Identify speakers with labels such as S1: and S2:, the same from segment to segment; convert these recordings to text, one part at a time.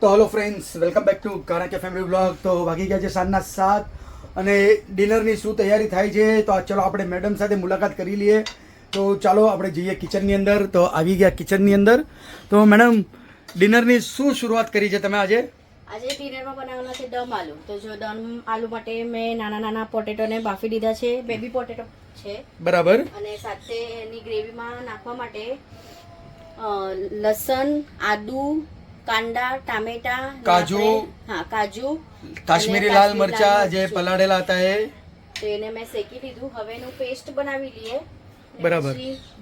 S1: તો hello friends welcome back to કારણ કે ફેમિલી બ્લોગ તો વાગી ગયા છે સાંજના સાત અને ડિનરની શું તૈયારી થાય છે તો આ ચલો આપણે મેડમ સાથે મુલાકાત કરી લઈએ. તો ચાલો આપણે જઈએ કિચનની અંદર. તો આવી ગયા કિચનની અંદર. તો મેડમ ડિનરની શું શરૂઆત કરી છે તમે આજે?
S2: આજે ડિનરમાં બનાવવાના છે દમ આલુ. તો જો દમ આલુ માટે મેં નાના નાના પોટેટોને બાફી દીધા છે. બેબી પોટેટો છે.
S1: બરાબર.
S2: અને સાથે એની ગ્રેવીમાં નાખવા માટે લસણ આદુ કાંદા ટામેટા
S1: કાજુ.
S2: હા કાજુ.
S1: કાશ્મીરી લાલ મરચા જે પલાળેલા હતા એ.
S2: તો એને મેં શેકી લીધું. હવે એનું પેસ્ટ બનાવી લઈએ.
S1: બરાબર.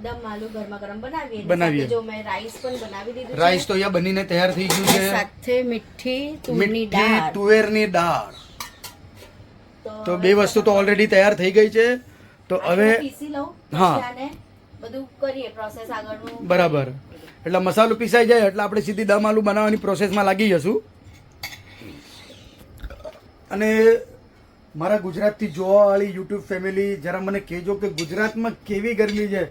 S2: દમ આલુ ગરમા ગરમ બનાવીએ.
S1: બનાવીએ.
S2: જો મેં રાઈસ પણ બનાવી દીધું
S1: રાઈસ તો અહીંયા બનીને તૈયાર થઈ ગયું છે.
S2: સાથે મીઠી
S1: તુવેરની
S2: દાળ.
S1: તુવેરની દાળ. તો બે વસ્તુ તો ઓલરેડી તૈયાર થઈ ગઈ છે. તો
S2: હવે
S1: હવે
S2: પીસી લઉં.
S1: હા.
S2: બધું કરીએ પ્રોસેસ આગળનું.
S1: બરાબર. એટલે મસાલો પીસાઈ જાય એટલે આપણે સીધી દમ આલુ બનાવવાની પ્રોસેસમાં લાગી જશું. અને મારા ગુજરાતથી જોવાવાળી યુટ્યુબ ફેમિલી, જરા મને કહેજો કે ગુજરાતમાં કેવી ગરમી છે?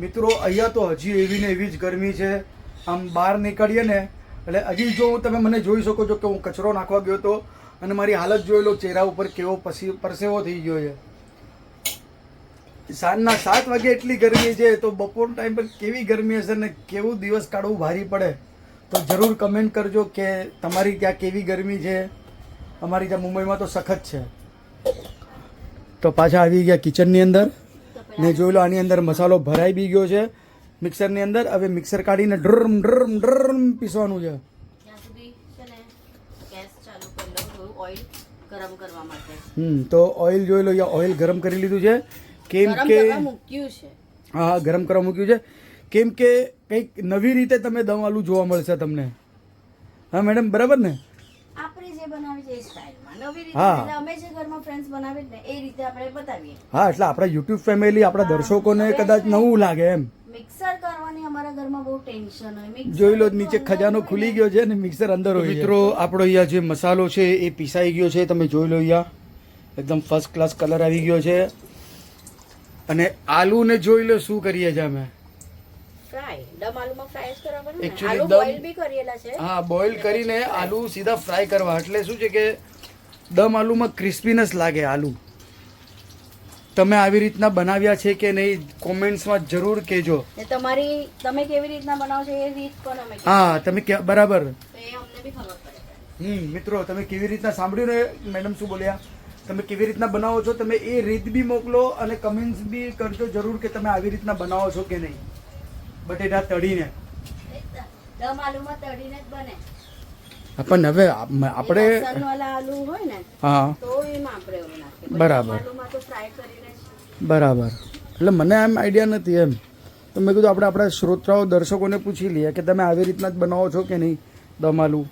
S1: મિત્રો, અહીંયા તો હજી એવી ને એવી જ ગરમી છે. આમ બહાર નીકળીએ ને, એટલે હજી જો તમે મને જોઈ શકો છો કે હું કચરો નાખવા ગયો હતો અને મારી હાલત જોઈ લો, ચહેરા ઉપર કેવો પસી પરસેવો થઈ ગયો છે. સાંજના સાત વાગે એટલી ગરમી છે તો બપોર ટાઈમ પર કેવી ગરમી હશે ને કેવું દિવસ કાઢવું ભારી પડે? તો જરૂર કમેન્ટ કરજો કે તમારી ત્યાં કેવી ગરમી છે. અમારી ત્યાં મુંબઈમાં તો સખત છે. તો પાછા આવી ગયા કિચનની અંદર. ને જોઈ લો આની અંદર મસાલો ભરાઈ બી ગયો છે. મિક્સરની અંદર હવે મિક્સર કાઢીને ડ્રમ ડ્રમ ડ્રમ પીસવાનું છે.
S2: ગરમ કરવા માટે.
S1: હમ તો ઓઇલ જોઈ લો ઓઇલ ગરમ કરી લીધું છે. કેમ કે
S2: કરવા મૂક્યું છે.
S1: હા હા ગરમ કરવા મૂક્યું છે. કેમ કે કંઈક નવી રીતે તમે દમ આલુ જોવા મળશે તમને. હા મેડમ બરાબર ને?
S2: આપણે જે બનાવી છે એ સ્ટાઇલમાં. નવી રીતે
S1: હા.
S2: એટલે અમે જે ઘરમાં ફ્રેન્ડ્સ બનાવીએ ને એ રીતે આપણે બતાવીએ.
S1: હા એટલે આપણા યુટ્યુબ ફેમિલી આપણા દર્શકોને કદાચ નવું લાગે એમ.
S2: મિક્સર કરવાની અમારા ઘરમાં બહુ ટેન્શન હોય.
S1: જોઈ લો નીચે ખજાનો ખુલી ગયો છે ને મિક્સર અંદર હોય મિત્રો આપણો અહીંયા જે મસાલો છે એ પીસાઈ ગયો છે. તમે જોઈ લો અહીંયા. એકદમ ફર્સ્ટ ક્લાસ કલર આવી ગયો છે. અને આલુને જોઈ લો શું કરીએ છીએ અમે.
S2: ને. આલુ છે.
S1: હા બોઇલ કરીને આલુ સીધા ફ્રાય કરવા. એટલે શું છે કે દમ આલુમાં ક્રિસ્પીનેસ લાગે આલુ. તમે આવી રીતના બનાવ્યા છે કે નહીં કોમેન્ટ્સમાં જરૂર કહેજો.
S2: તમારી તમે કેવી રીતના બનાવો એ રીત પણ અમે
S1: હા તમે કે- બરાબર. હમ મિત્રો તમે કેવી રીતના સાંભળ્યું ને? મેડમ શું બોલ્યા? તમે કેવી રીતના બનાવો છો તમે એ રીત બી મોકલો અને કમેન્ટ્સ બી કરજો જરૂર કે તમે આવી રીતના બનાવો છો કે નહીં. બટેટા તળીને.
S2: દમ આલુમાં તળીને જ બને.
S1: પણ હવે આપણે
S2: લસણ વાળા આલુ હોય ને
S1: હા.
S2: તો એમાં આપણે એવું નાખીએ.
S1: બરાબર. બરાબર. એટલે મને એમ આઈડિયા નથી એમ. તો મેં કીધું આપણે આપણા શ્રોતાઓ દર્શકોને પૂછી લઈએ કે તમે આવી રીતના જ બનાવો છો કે નહીં દમ આલુ?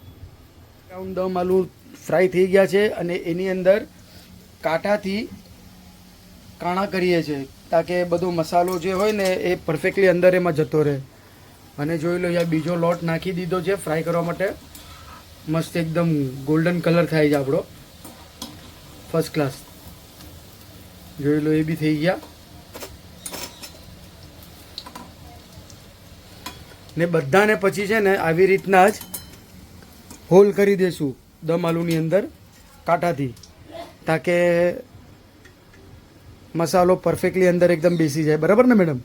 S1: દમ આલુ ફ્રાય થઈ ગયા છે અને એની અંદર કાંટાથી કાણા કરીએ છીએ તાકે બધો મસાલો જે હોય ને એ પરફેક્ટલી અંદર એમાં જતો રહે. અને જોઈ લો યાર બીજો લોટ નાખી દીધો છે ફ્રાય કરવા માટે. મસ્ત એકદમ ગોલ્ડન કલર થાય છે આપણો. ફર્સ્ટ ક્લાસ જોઈ લો, એ બી થઈ ગયા. ને બધાને પછી છે ને આવી રીતના જ હોલ કરી દેશું દમ આલુની અંદર કાંટાથી. તાકે મસાલો પરફેક્ટલી અંદર એકદમ બેસી જાય બરાબર ને મેડમ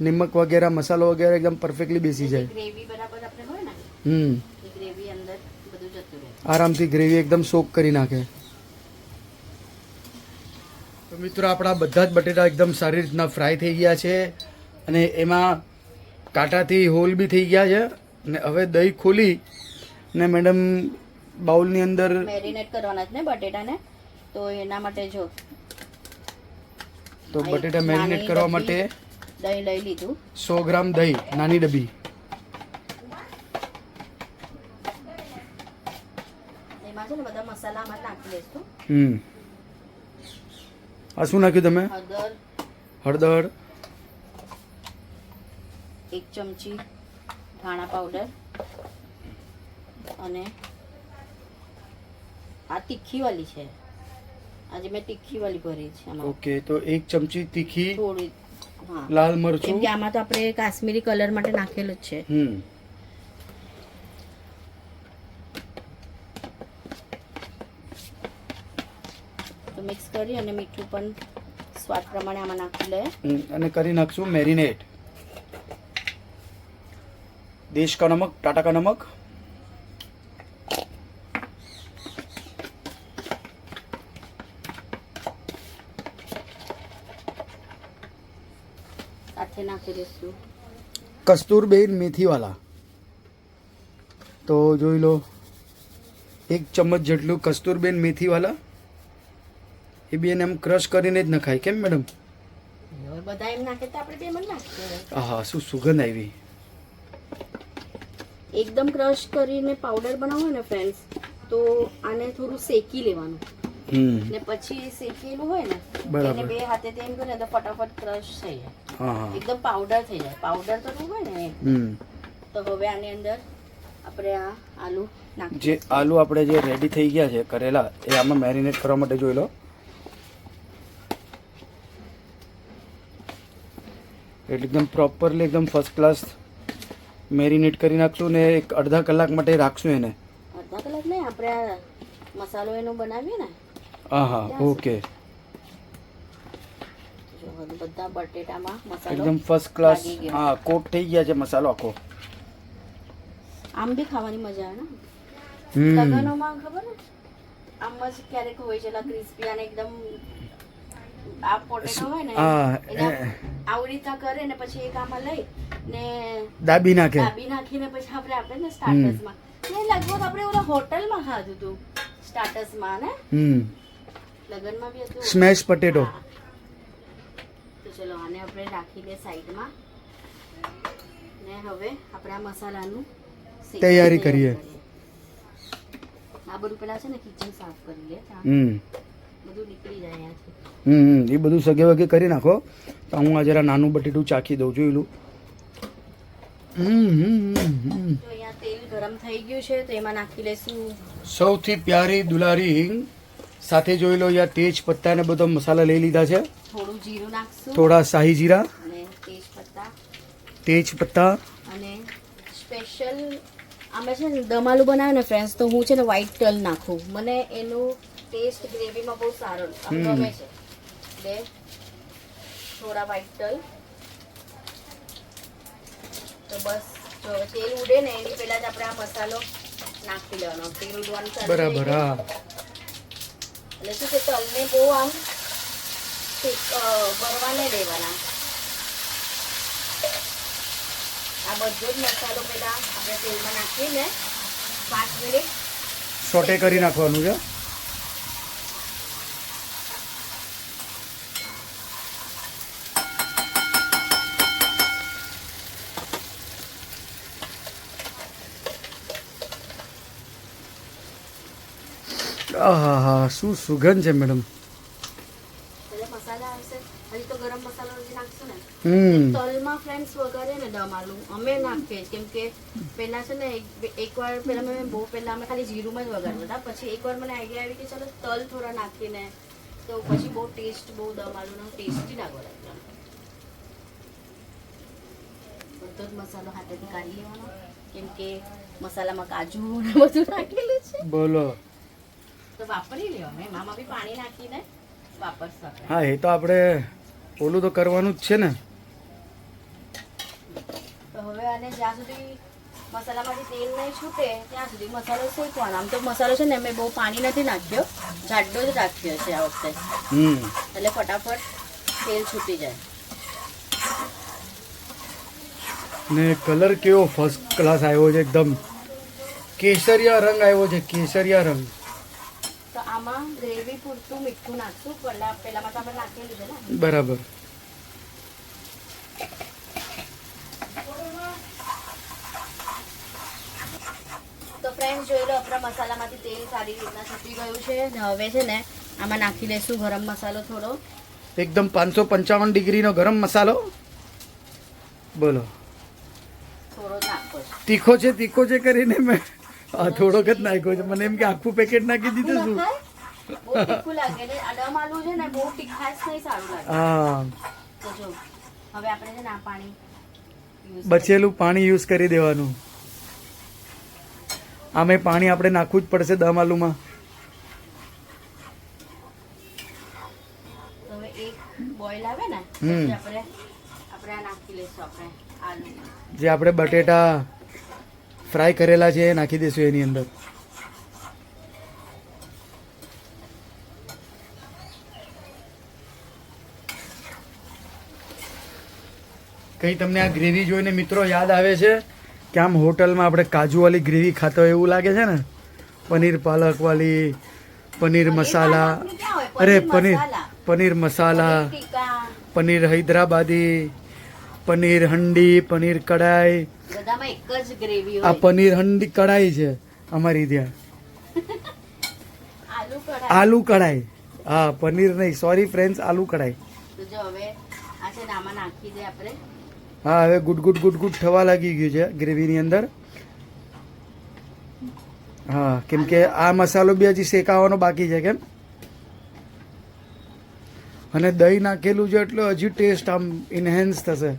S1: નિમક વગેરે મસાલો વગેરે એકદમ પરફેક્ટલી બેસી જાય હમ આરામથી ગ્રેવી એકદમ સોક કરી નાખે તો મિત્રો આપણા બધા જ બટેટા એકદમ સારી રીતના ફ્રાય થઈ ગયા છે અને એમાં કાંટાથી હોલ બી થઈ ગયા છે અને હવે દહીં ખોલી ને મેડમ બાઉલની અંદર
S2: મેરિનેટ કરવાના જ ને બટેટાને? તો એના માટે જો.
S1: તો બટેટા મેરિનેટ કરવા માટે
S2: દહીં લઈ લીધું.
S1: સો ગ્રામ દહીં નાની ડબ્બી.
S2: એમાં છે ને બધા મસાલા નાખી દઈશું.
S1: હમ. આ શું નાખ્યું તમે?
S2: હળદર.
S1: હળદર.
S2: એક ચમચી ધાણા પાવડર. અને આ તીખી વાલી છે. આજે મેં તીખી વાલી ભરી છે
S1: ઓકે તો એક ચમચી તીખી
S2: થોડી હા.
S1: લાલ મરચું.
S2: કે આમાં તો આપણે કાશ્મીરી કલર માટે નાખેલું જ છે.
S1: હમ.
S2: તો મિક્સ કરી અને મીઠું પણ સ્વાદ પ્રમાણે આમાં નાખી લે
S1: અને કરી નાખશું મેરિનેટ. દેશ કા નમક ટાટા કા નમક?
S2: નાખી
S1: કસ્તુરબેન મેથીવાલા. તો જોઈ લો એક ચમચ જેટલું કસ્તુરબેન મેથીવાલા. એ બી એને એમ ક્રશ કરીને જ નખાય કેમ મેડમ
S2: બધા એમ નાખે તો આપણે બે મણ નાખીએ હવે.
S1: આહા શું સુગંધ આવી.
S2: એકદમ ક્રશ કરીને પાવડર બનાવો ને ફ્રેન્ડ્સ તો આને થોડું શેકી લેવાનું. ને પછી શેકેલું હોય ને
S1: બરાબર.
S2: બે હાથે તેમ કરીને તો ફટાફટ ક્રશ થઈ જાય. એકદમ પાવડર થઈ જાય. પાવડર તો નહીં હોય ને તો હવે આની અંદર આપણે આ આલુ
S1: જે આલુ આપણે જે રેડી થઈ ગયા છે કરેલા એ આમાં મેરિનેટ કરવા માટે જોઈ લો. એટલે એકદમ પ્રોપરલી એકદમ ફર્સ્ટ ક્લાસ મેરિનેટ કરી નાખશું ને એક અડધા કલાક માટે રાખશું એને.
S2: અડધા કલાક નહીં આપણે મસાલો એનો બનાવીએ ને
S1: હા હા ઓકે
S2: બધા બટેટામાં મસાલો
S1: એકદમ ફર્સ્ટ ક્લાસ હા કોટ થઈ ગયા છે મસાલો આખો.
S2: આમ બી ખાવાની મજા આવે ને? લગનોમાં ખબર ને? આમ જ ક્યારેક હોય છે ક્રિસ્પી અને એકદમ આ પોટેટો હોય ને. આવી રીતના કરે ને પછી એક આમાં લઈ ને
S1: દાબી નાખે.
S2: દાબી નાખીને પછી આપણે આપે ને સ્ટાર્ટર્સમાં ને લગભગ આપણે ઓલા હોટલમાં ખાધું હતું સ્ટાર્ટર્સમાં ને?
S1: હમ.
S2: લગનમાં બી હતું.
S1: સ્મેશ પટેટો
S2: તો ચલો આને આપણે રાખી દે સાઈડમાં. ને હવે આપણે આ મસાલાનું
S1: તૈયારી કરીએ.
S2: આ બધું પેલા છે ને કિચન સાફ કરી લે.
S1: હમ.
S2: બધું નીકળી જાય
S1: હમ એ બધું સગે વગે કરી નાખો. તો હું આ જરા નાનું બટેટું ચાખી દઉં છું એલું.
S2: તો અહીંયા તેલ ગરમ થઈ ગયું છે તો એમાં નાખી લઈશું
S1: સૌથી પ્યારી દુલારી હિંગ સાથે જોઈ લો યાર તેજ પત્તા ને બધો મસાલા લઈ લીધા છે.
S2: થોડું જીરું નાખશું.
S1: થોડા શાહી જીરા.
S2: અને તેજ પત્તા.
S1: તેજ પત્તા.
S2: અને સ્પેશિયલ આમાં છે ને દમાલું બનાવે ને ફ્રેન્ડ્સ તો હું છે ને વ્હાઈટ તલ નાખું. મને એનું ટેસ્ટ ગ્રેવીમાં બહુ સારો ગમે છે. એટલે થોડા વ્હાઈટ તલ. તો બસ જો તેલ ઉડે ને એની પહેલા જ આપણે આ મસાલો નાખી લેવાનો. તેલ ઉડવાનું
S1: બરાબર હા.
S2: એટલે શું છે તલને બહુ આમ ભરવા નહીં દેવાના. આ બધો જ મસાલો પેલા આપણે તેલમાં નાખીને પાંચ મિનિટ.
S1: સોટે કરી નાખવાનું છે. શું સુગંધ છે મેડમ
S2: તલમાં ફ્રેન્ડ્સ વઘારે ને? દમ આલુ. અમે નાખીએ કેમ કે પહેલા છે ને એક- એકવાર પહેલા મેં બહુ પહેલા અમે ખાલી જીરુંમાં જ વઘારતા હતા. પછી એકવાર મને આઈડિયા આવી કે ચાલો તલ થોડા નાખીને તો પછી બહુ ટેસ્ટ બહુ દમ આલુનો ટેસ્ટી લાગવા લાગ્યો બધો જ મસાલો હાથેથી કાઢી લેવાનો. કેમ કે મસાલામાં કાજુ ને બધું નાખેલું છે.
S1: બોલો.
S2: તો વાપરી લેવાનું એમ આમાં બી પાણી નાખીને વાપરશું
S1: હા એ તો આપણે ઓલું તો કરવાનું જ છે ને.
S2: તો હવે આને જ્યાં સુધી મસાલામાંથી તેલ નહીં છૂટે ત્યાં સુધી મસાલો શેકવાનો. આમ તો મસાલો છે ને મેં બહુ પાણી નથી નાખ્યો. જાડો જ રાખ્યો છે આ વખતે.
S1: હમ.
S2: એટલે ફટાફટ તેલ છૂટી જાય.
S1: ને કલર કેવો ફર્સ્ટ ક્લાસ આવ્યો છે એકદમ કેસરિયા રંગ આવ્યો છે કેસરિયા રંગ.
S2: તો આમાં ગ્રેવી પૂરતું મીઠું નાખશું. પહેલા પહેલાંમાં તો આપણે નાખી ને?
S1: બરાબર.
S2: તો ફ્રેન્ડ જોઈ લો આપણા મસાલામાંથી તેલ સારી રીતના છૂટી ગયું છે ને હવે છે ને આમાં નાખી લઈશું ગરમ મસાલો થોડો.
S1: એકદમ પાંચસો પંચાવન ડિગ્રીનો ગરમ મસાલો. બોલો.
S2: થોડો નાખો.
S1: તીખો છે તીખો છે કરીને મેં આ થોડોક જ નાખ્યો છે. મને એમ કે આખું પેકેટ નાખી દીધું
S2: છું.
S1: હા. બચેલું પાણી યુઝ કરી દેવાનું. આમે પાણી આપણે નાખવું જ પડશે દમ આલુમાં. જે આપણે બટેટા ફ્રાય કરેલા છે એ નાખી દઈશું એની અંદર કઈ તમને આ ગ્રેવી જોઈને મિત્રો યાદ આવે છે કે આમ હોટલમાં આપણે કાજુવાળી ગ્રેવી ખાતા હોય એવું લાગે છે ને પનીર પાલકવાળી પનીર મસાલા? અરે
S2: પનીર
S1: પનીર
S2: મસાલા.
S1: પનીર હૈદરાબાદી પનીર હંડી પનીર કઢાઈ
S2: બધામાં એક જ ગ્રેવી
S1: આ પનીર હંડી કઢાઈ છે અમારી ત્યાં.
S2: આલુ કઢાઈ.
S1: આલુ કઢાઈ. હા પનીર નહીં. સોરી ફ્રેન્ડ્સ આલુ કઢાઈ.
S2: તો જો હવે આ છે આમાં નાખી દે આપણે.
S1: હા હવે ગુડ ગુડ ગુડ ગુડ થવા લાગી ગયું છે ગ્રેવીની અંદર. હા કેમ કે આ મસાલો બી હજી શેકાવાનો બાકી છે કેમ? અને દહીં નાખેલું છે એટલે હજી ટેસ્ટ આમ ઇન્હેન્સ થશે.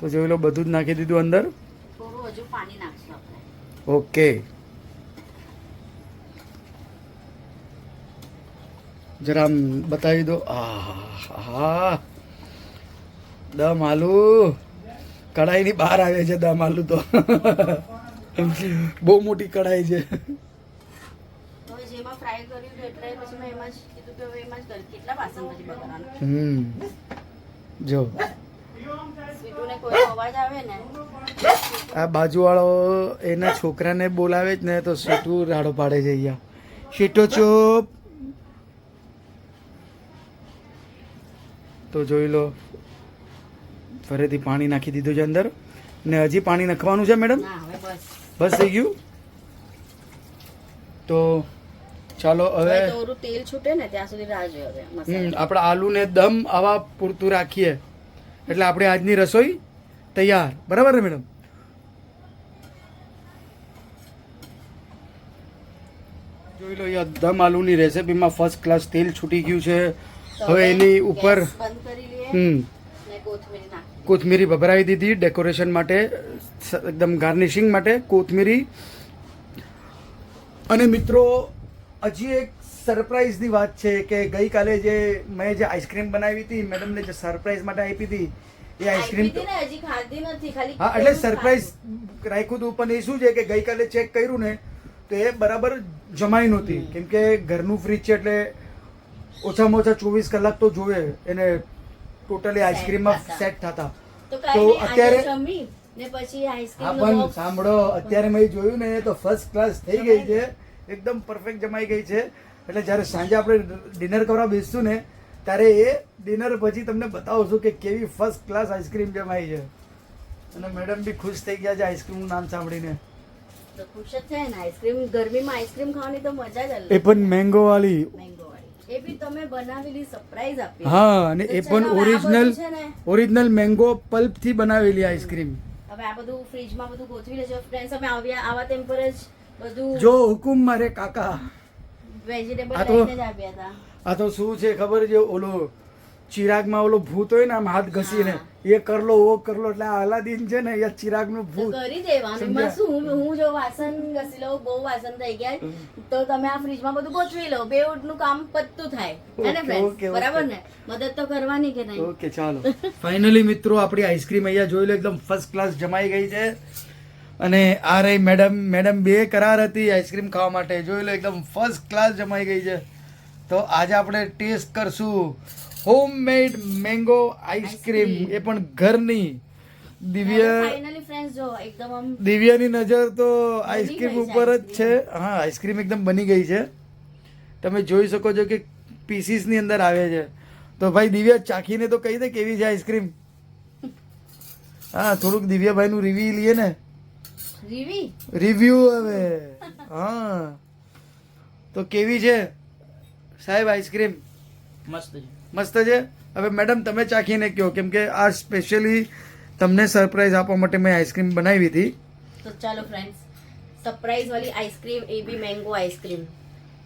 S1: તો જોઈ લો બધું જ નાખી દીધું અંદર. ઓકે. જરા બતાવી દો. હા દમ આલુ કઢાઈની બહાર આવે છે દમ આલુ તો. બહુ મોટી કઢાઈ છે. હમ. જો. આ બાજુવાળો એના છોકરાને બોલાવે જ ને તો સીટુ રાડો પાડે છે અહીંયા. સીટો ચૂપ. તો જોઈ લો. ફરીથી પાણી નાખી દીધું છે અંદર. ને હજી પાણી નાખવાનું છે મેડમ?
S2: બસ.
S1: થઈ ગયું? તો ચાલો
S2: હવે તેલ છૂટે ને ત્યાં સુધી રાહ જોઈએ
S1: આપણે આલુ ને દમ આવા પૂરતું રાખીએ. એટલે આપણે આજની રસોઈ તૈયાર. બરાબર ને મેડમ? જોઈ લો અહીંયા દમ આલુની રેસીપીમાં ફર્સ્ટ ક્લાસ તેલ છૂટી ગયું છે. હવે એની ઉપર હમ.
S2: કોથમીરી
S1: ભભરાવી દીધી ડેકોરેશન માટે એકદમ ગાર્નિશિંગ માટે કોથમીરી. અને મિત્રો હજી એક સરપ્રાઈઝની વાત છે કે ગઈકાલે જે મેં જે આઈસ્ક્રીમ બનાવી હતી મેડમને જે સરપ્રાઈઝ માટે આપી હતી એ આઈસ્ક્રીમ
S2: હજી ખાધી નથી ખાલી
S1: હા એટલે સરપ્રાઈઝ રાખ્યું હતું પણ એ શું છે કે ગઈકાલે ચેક કર્યું ને તો એ બરાબર જમાઈ નહોતી. કેમ કે ઘરનું ફ્રીજ છે એટલે ઓછામાં ઓછા ચોવીસ કલાક તો જોવે એને ટોટલી આઈસ્ક્રીમમાં સેટ થતા.
S2: તો
S1: અત્યારે
S2: ને પછી
S1: હા
S2: આઈસ્ક્રીમ
S1: પણ સાંભળો અત્યારે મેં જોયું ને તો ફર્સ્ટ ક્લાસ થઈ ગઈ છે. એકદમ પરફેક્ટ જમાઈ ગઈ છે. એટલે જ્યારે સાંજે આપણે ડિનર કરવા બેસશું ને ત્યારે એ ડિનર પછી તમને બતાવશું કે કેવી ફર્સ્ટ ક્લાસ આઈસ્ક્રીમ જમાઈ છે. અને મેડમ બી ખુશ થઈ ગયા છે આઈસ્ક્રીમનું નામ સાંભળીને.
S2: ખુશ જ થાય ને? આઈસ્ક્રીમ ગરમીમાં આઈસ્ક્રીમ ખાવાની તો મજા જ અલગ
S1: એ પણ મેંગો વાળી.
S2: મેંગો વાળી. એ બી તમે બનાવેલી સરપ્રાઈઝ આપી.
S1: હા અને એ પણ ઓરિજિનલ ઓરિજિનલ મેંગો પલ્પથી બનાવેલી આઈસ્ક્રીમ
S2: હવે આ બધું ફ્રીજમાં બધું ગોઠવી લેજો. ફ્રેન્ડ્સ અમે આવ્યા આવા તેમ પર જ બધું
S1: જો હુકુમ મારે કાકા.
S2: વેજીટેબલ
S1: આ તો- આ તો શું છે ખબર છે? ઓલો ચિરાગમાં ઓલો ભૂત હોય ને આમ હાથ ઘસીને. એ કરલો ઓ કરલો એટલે અલાદીન છે ને એ ચિરાગનું ભૂત.
S2: કરી દેવાનું એમાં શું? હું જો વાસણ ઘસી લઉં બહુ વાસણ થઈ ગયા. તો તમે આ ફ્રીજમાં બધું ગોઠવી લો. બે નું કામ પત્તું થાય. હે ને. બરાબર ને? મદદ તો કરવાની કે નહીં?
S1: ઓકે ચાલો. ફાઇનલી મિત્રો આપણી આઈસ્ક્રીમ અહીંયા જોઈ લો એકદમ ફર્સ્ટ ક્લાસ જમાઈ ગઈ છે. અને આ રહી મેડમ મેડમ બે કરાર હતી આઈસ્ક્રીમ ખાવા માટે. જોઈ લો એકદમ ફર્સ્ટ ક્લાસ જમાઈ ગઈ છે. તો આજે આપણે ટેસ્ટ કરશું હોમમેડ મેંગો આઈસ્ક્રીમ. એ પણ ઘરની. દિવ્ય દિવ્યાની નજર તો આઈસ્ક્રીમ ઉપર જ છે. હા આઈસ્ક્રીમ એકદમ બની ગઈ છે. તમે જોઈ શકો છો કે પીસીસની અંદર આવે છે. તો ભાઈ દિવ્યા ચાખીને તો કહી દે કેવી છે આઈસ્ક્રીમ. હા થોડુંક દિવ્યાભાઈનું રિવ્યુ લઈએ ને. રિવ્યુ હવે. હા. તો કેવી છે? સાહેબ આઈસ્ક્રીમ
S3: મસ્ત છે.
S1: મસ્ત છે? હવે મેડમ તમે ચાખીને કહો. કેમ કે આ સ્પેશિયલી તમને સરપ્રાઈઝ આપવા માટે મેં આઈસ્ક્રીમ બનાવી હતી.
S2: તો ચાલો ફ્રેન્ડ્સ સરપ્રાઈઝ વાળી આઈસ્ક્રીમ એ બી મેંગો આઈસ્ક્રીમ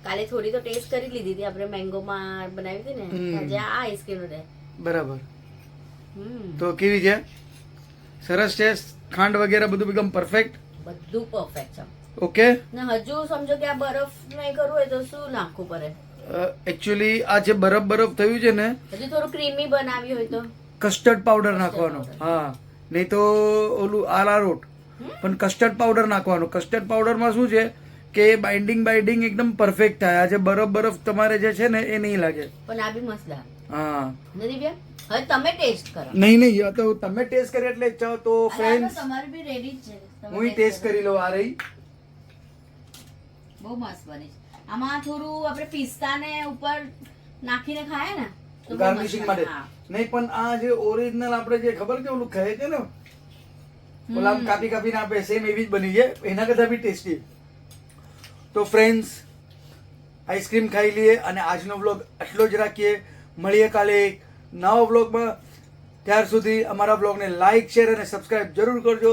S2: કાલે થોડી તો ટેસ્ટ કરી લીધી હતી. આપણે મેંગોમાં બનાવી હતી ને. આજે આ આઈસ્ક્રીમ રહે
S1: બરાબર.
S2: હમ.
S1: તો કેવી છે? સરસ છે? ખાંડ વગેરે બધું એકદમ પરફેક્ટ
S2: બધું પરફેક્ટ છે.
S1: ઓકે
S2: ને હજુ સમજો કે આ બરફ નહીં કરવું હોય તો શું નાખવું પડે?
S1: એકચ્યુઅલી આ જે બરફ બરફ થયું છે ને
S2: હજુ થોડું ક્રીમી બનાવી હોય તો.
S1: કસ્ટર્ડ પાવડર નાખવાનો. હા. નહીં તો ઓલું આરારોટ પણ કસ્ટર્ડ પાવડર નાખવાનો. કસ્ટર્ડ પાવડરમાં શું છે કે બાઇન્ડિંગ બાઇન્ડિંગ એકદમ પરફેક્ટ થાય. આજે બરફ બરફ તમારે જે છે ને એ નહીં લાગે.
S2: પણ આ બી મસ્ત
S1: હા.
S2: હવે તમે ટેસ્ટ કરો.
S1: નહીં નહીં તો તમે ટેસ્ટ કરી એટલે તો ફ્રેન્ડ્સ
S2: તમારું બી રેડી જ છે.
S1: હું ટેસ્ટ કરી. લઉં આ રહી.
S2: બહુ મસ્ત બની છે. આમાં થોડું આપણે પિસ્તા ને ઉપર નાખીને ખાય ને તો
S1: ગાર્નિશિંગ માટે. નહીં પણ આ જે ઓરિજિનલ આપણે જે ખબર કે ઓલું ખાય છે ને? ઓલા કાપી કાપીને આપે સેમ એવી જ બની છે એના કરતા બી ટેસ્ટી તો ફ્રેન્ડ્સ આઈસ્ક્રીમ ખાઈ લઈએ અને આજનો વ્લોગ આટલો જ રાખીએ. મળીએ કાલે એક નવા વ્લોગમાં ત્યાર સુધી અમારા વ્લોગને લાઈક શેર અને સબસ્ક્રાઇબ જરૂર કરજો.